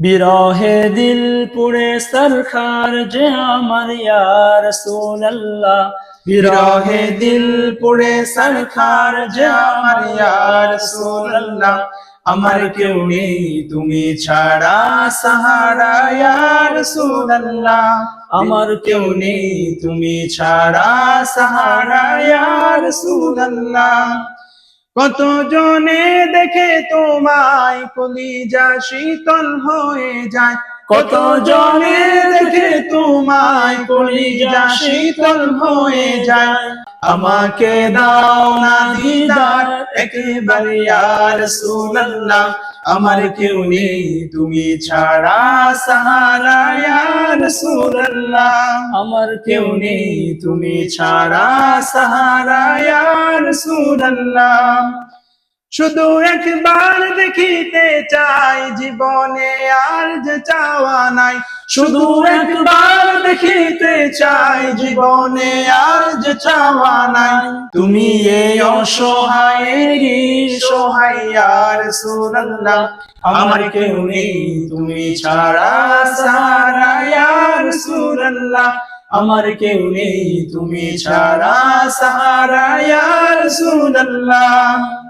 বিরহে দিল পুড়ে সরখার যে আমার ইয়ার রাসূলুল্লাহ। বিরহে দিল পুড়ে সরখার যে আমার ইয়ার রাসূলুল্লাহ। আমার কেউ নেই, তুমি ছাড়া সাহারা ইয়ার রাসূলুল্লাহ। আমার কেউ নেই, তুমি ছাড়া সাহারা ইয়ার রাসূলুল্লাহ। কত জনে দেখে তোমায় কলিজা শীতল হয়ে যায়? কত জনে দেখে তোমায় কলিজা শীতল হয়ে যায়? আমাকে দাও না দিদার, একেবারে আর সুনাল্লাহ আমার কেউ নেই, তুমি ছাড়া সাহারা ইয়ার আমার কেউ নেই, তুমি ছাড়া সাহারা ইয়ার সুনাল্লাহ শুধু একবার দেখিতে চাই জীবনে আর যে চাওয়া নাই। শুধু একবার দেখিতে চাই জীবনে আর যে চাওয়া নাই। তুমি এই অসহায়েরই সহায় আর সুরাল্লাহ আমার কেউ নেই, তুমি ছাড়া সারা ইয়ার সুরাল্লাহ আমার কেউ নেই, তুমি ছাড়া সাহারা ইয়ার সুরাল্লাহ